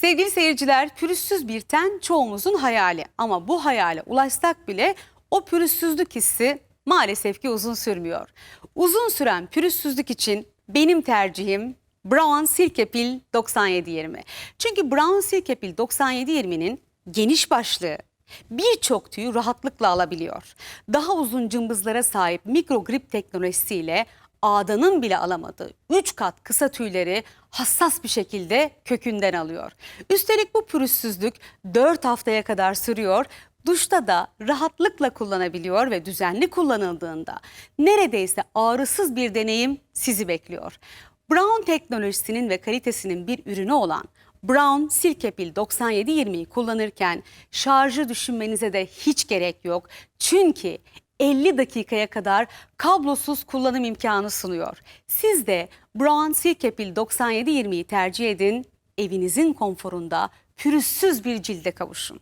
Sevgili seyirciler, pürüzsüz bir ten çoğumuzun hayali. Ama bu hayale ulaşsak bile o pürüzsüzlük hissi maalesef ki uzun sürmüyor. Uzun süren pürüzsüzlük için benim tercihim Brown Silke Pil 9720. Çünkü Brown Silke Pil 9720'nin geniş başlığı birçok tüyü rahatlıkla alabiliyor. Daha uzun cımbızlara sahip mikro grip teknolojisiyle ağdanın bile alamadığı 3 kat kısa tüyleri hassas bir şekilde kökünden alıyor. Üstelik bu pürüzsüzlük 4 haftaya kadar sürüyor. Duşta da rahatlıkla kullanabiliyor ve düzenli kullanıldığında neredeyse ağrısız bir deneyim sizi bekliyor. Brown teknolojisinin ve kalitesinin bir ürünü olan Brown Silkepil 9720'yi kullanırken şarjı düşünmenize de hiç gerek yok. Çünkü 50 dakikaya kadar kablosuz kullanım imkanı sunuyor. Siz de Brown Silkepil 9720'yi tercih edin. Evinizin konforunda pürüzsüz bir cilde kavuşun.